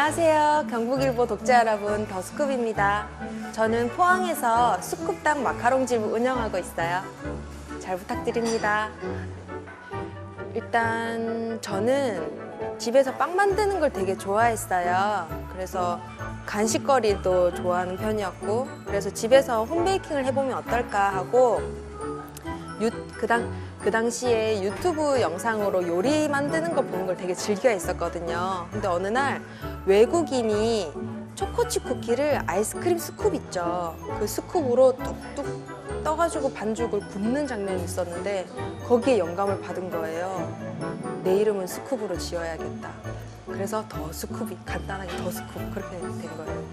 안녕하세요. 경북일보 독자 여러분, 더스쿱입니다. 저는 포항에서 스쿱당 마카롱집을 운영하고 있어요. 잘 부탁드립니다. 일단 저는 집에서 빵 만드는 걸 되게 좋아했어요. 그래서 간식거리도 좋아하는 편이었고, 그래서 집에서 홈베이킹을 해보면 어떨까 하고, 유, 그, 당, 그 당시에 유튜브 영상으로 요리 만드는 거 보는 걸 되게 즐겨 했었거든요. 근데 어느 날 외국인이 초코칩 쿠키를 아이스크림 스쿱 있죠. 그 스쿱으로 뚝뚝 떠가지고 반죽을 굽는 장면이 있었는데 거기에 영감을 받은 거예요. 내 이름은 스쿱으로 지어야겠다. 그래서 더 스쿱이 간단하게 더 스쿱 그렇게 된 거예요.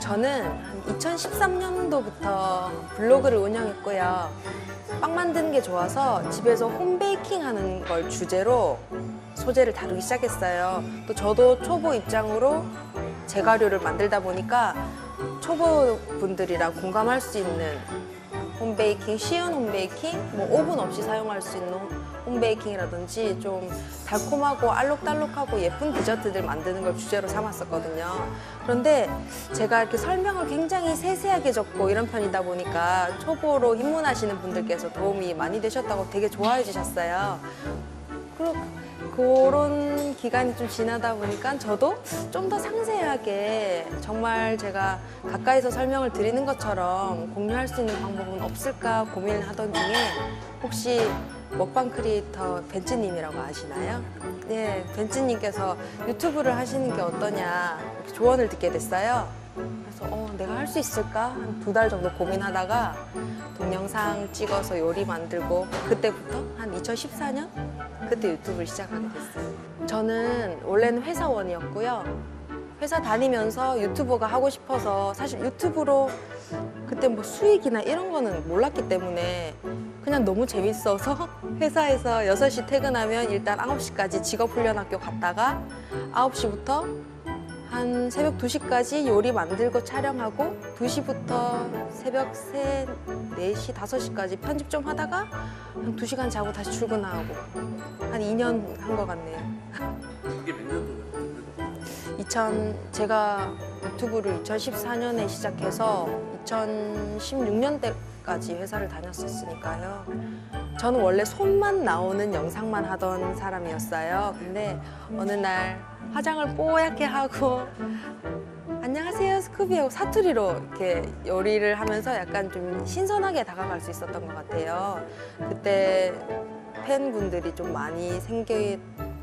저는 한 2013년도부터 블로그를 운영했고요. 빵 만드는 게 좋아서 집에서 홈베이킹 하는 걸 주제로 소재를 다루기 시작했어요. 또 저도 초보 입장으로 제가류를 만들다 보니까 초보 분들이랑 공감할 수 있는 홈베이킹, 쉬운 홈베이킹, 뭐 오븐 없이 사용할 수 있는 홈베이킹이라든지 좀 달콤하고 알록달록하고 예쁜 디저트들 만드는 걸 주제로 삼았었거든요. 그런데 제가 이렇게 설명을 굉장히 세세하게 적고 이런 편이다 보니까 초보로 입문하시는 분들께서 도움이 많이 되셨다고 되게 좋아해 주셨어요. 그리고 그런 기간이 좀 지나다 보니까 저도 좀 더 상세하게 정말 제가 가까이서 설명을 드리는 것처럼 공유할 수 있는 방법은 없을까 고민을 하던 중에 혹시 먹방 크리에이터 벤츠님이라고 아시나요? 네, 벤츠님께서 유튜브를 하시는 게 어떠냐 조언을 듣게 됐어요. 그래서 어, 내가 할 수 있을까? 한 두 달 정도 고민하다가 동영상 찍어서 요리 만들고 그때부터 한 2014년 그때 유튜브를 시작하게 됐어요. 저는 원래는 회사원이었고요. 회사 다니면서 유튜버가 하고 싶어서 사실 유튜브로 그때 뭐 수익이나 이런 거는 몰랐기 때문에 그냥 너무 재밌어서 회사에서 6시 퇴근하면 일단 9시까지 직업훈련학교 갔다가 9시부터 한 새벽 2시까지 요리 만들고 촬영하고 2시부터 새벽 3, 4시, 5시까지 편집 좀 하다가 한 2시간 자고 다시 출근하고 한 2년 한 것 같네요. 그게 몇 년도예요? 2000 제가 유튜브를 2014년에 시작해서 2016년대까지 회사를 다녔었으니까요. 저는 원래 손만 나오는 영상만 하던 사람이었어요. 근데 어느 날 화장을 뽀얗게 하고 안녕하세요 스쿠비 하고 사투리로 이렇게 요리를 하면서 약간 좀 신선하게 다가갈 수 있었던 것 같아요. 그때 팬분들이 좀 많이 생길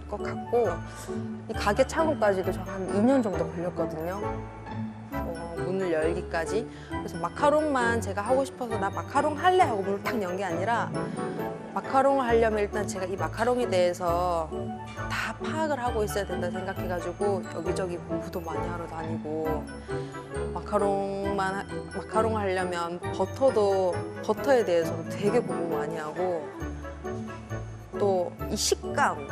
것 같고 이 가게 창업까지도 저 한 2년 정도 걸렸거든요. 어, 문을 열기까지. 그래서 마카롱만 제가 하고 싶어서 나 마카롱 할래 하고 문을 딱연게 아니라 마카롱을 하려면 일단 제가 이 마카롱에 대해서 다 파악을 하고 있어야 된다 생각해가지고 여기저기 공부도 많이 하러 다니고 마카롱만 하- 마카롱 하려면 버터도 버터에 대해서도 되게 공부 많이 하고 또 이 식감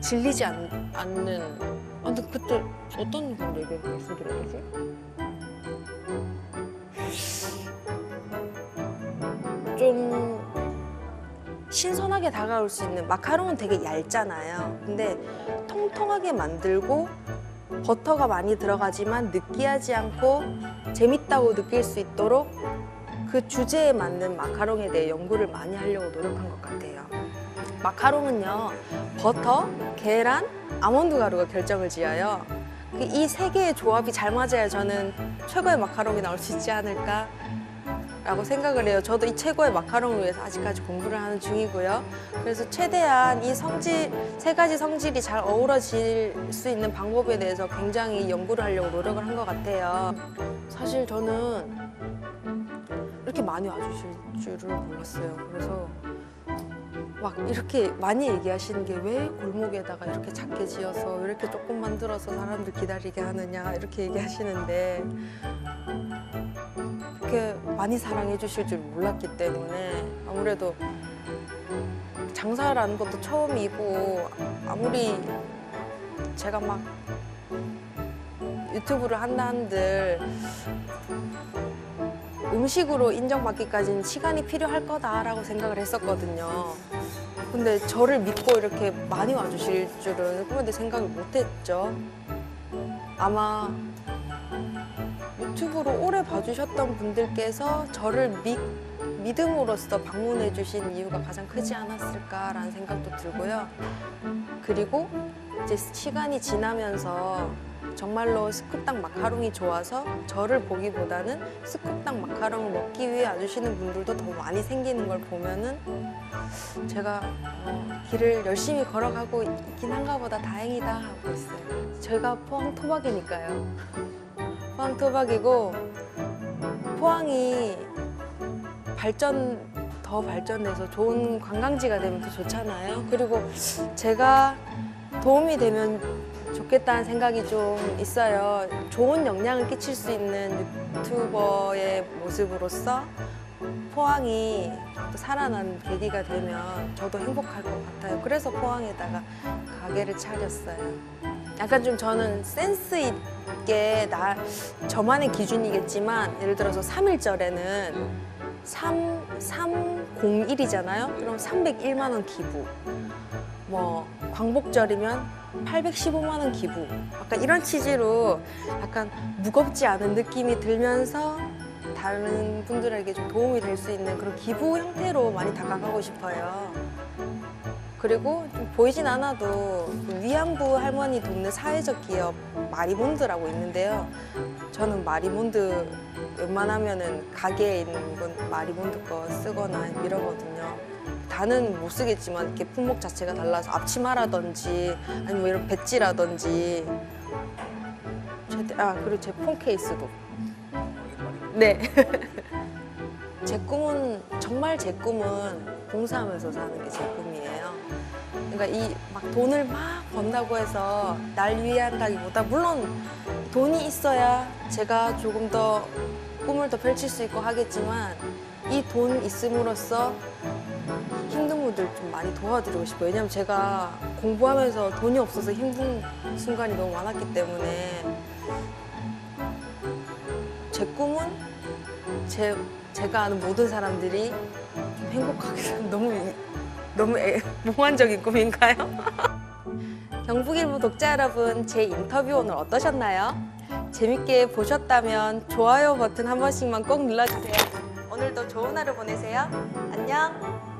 질리지 않, 않는 아 근데 그때 어떤 걸 얘기 말씀드려야 되지? 좀 신선하게 다가올 수 있는 마카롱은 되게 얇잖아요. 근데 통통하게 만들고 버터가 많이 들어가지만 느끼하지 않고 재밌다고 느낄 수 있도록 그 주제에 맞는 마카롱에 대해 연구를 많이 하려고 노력한 것 같아요. 마카롱은요, 버터, 계란, 아몬드 가루가 결정을 지어요. 이 세 개의 조합이 잘 맞아야 저는 최고의 마카롱이 나올 수 있지 않을까 라고 생각을 해요. 저도 이 최고의 마카롱을 위해서 아직까지 공부를 하는 중이고요. 그래서 최대한 이 성질, 세 가지 성질이 잘 어우러질 수 있는 방법에 대해서 굉장히 연구를 하려고 노력을 한 것 같아요. 사실 저는 이렇게 많이 와주실 줄을 몰랐어요. 그래서 막 이렇게 많이 얘기하시는 게 왜 골목에다가 이렇게 작게 지어서 왜 이렇게 조금 만들어서 사람들 기다리게 하느냐 이렇게 얘기하시는데 그렇게 많이 사랑해 주실 줄 몰랐기 때문에 아무래도 장사라는 것도 처음이고 아무리 제가 막 유튜브를 한다 한들 음식으로 인정받기까지는 시간이 필요할 거다라고 생각을 했었거든요. 근데 저를 믿고 이렇게 많이 와주실 줄은 꿈에도 생각을 못 했죠. 아마 유튜브로 오래 봐주셨던 분들께서 저를 믿, 믿음으로써 방문해 주신 이유가 가장 크지 않았을까라는 생각도 들고요. 그리고 이제 시간이 지나면서 정말로 스쿱당 마카롱이 좋아서 저를 보기보다는 스쿱당 마카롱을 먹기 위해 와주시는 분들도 더 많이 생기는 걸 보면은 제가 어, 길을 열심히 걸어가고 있긴 한가 보다 다행이다 하고 있어요. 저희가 포항 토박이니까요. 포항 토박이고 포항이 발전 더 발전돼서 좋은 관광지가 되면 더 좋잖아요. 그리고 제가 도움이 되면 좋겠다는 생각이 좀 있어요. 좋은 영향을 끼칠 수 있는 유튜버의 모습으로서 포항이 또 살아난 계기가 되면 저도 행복할 것 같아요. 그래서 포항에다가 가게를 차렸어요. 약간 좀 저는 센스 있게 나 저만의 기준이겠지만 예를 들어서 3일절에는 3, 301이잖아요. 그럼 301만 원 기부. 뭐 광복절이면 815만 원 기부. 약간 이런 취지로 약간 무겁지 않은 느낌이 들면서 다른 분들에게 좀 도움이 될 수 있는 그런 기부 형태로 많이 다가가고 싶어요. 그리고 좀 보이진 않아도 그 위안부 할머니 돕는 사회적 기업 마리몬드라고 있는데요. 저는 마리몬드 웬만하면 은 가게에 있는 건 마리몬드 거 쓰거나 이러거든요. 다는 못 쓰겠지만 이렇게 품목 자체가 달라서 앞치마라든지 아니면 뭐 이런 배지라든지 제- 아 그리고 제 폰 케이스도 네. 제 꿈은 정말 제 꿈은 봉사하면서 사는 게 제 꿈이에요. 그러니까 이 막 돈을 막 번다고 해서 날 위해 한다기보다 물론 돈이 있어야 제가 조금 더 꿈을 더 펼칠 수 있고 하겠지만 이 돈 있음으로써 분들 좀 많이 도와드리고 싶어요. 왜냐면 제가 공부하면서 돈이 없어서 힘든 순간이 너무 많았기 때문에 제 꿈은 제, 제가 아는 모든 사람들이 좀 행복하게 사는 너무 이- 너무 애, 몽환적인 꿈인가요? 경북일보 독자 여러분, 제 인터뷰 오늘 어떠셨나요? 재밌게 보셨다면 좋아요 버튼 한 번씩만 꼭 눌러주세요. 오늘도 좋은 하루 보내세요. 안녕.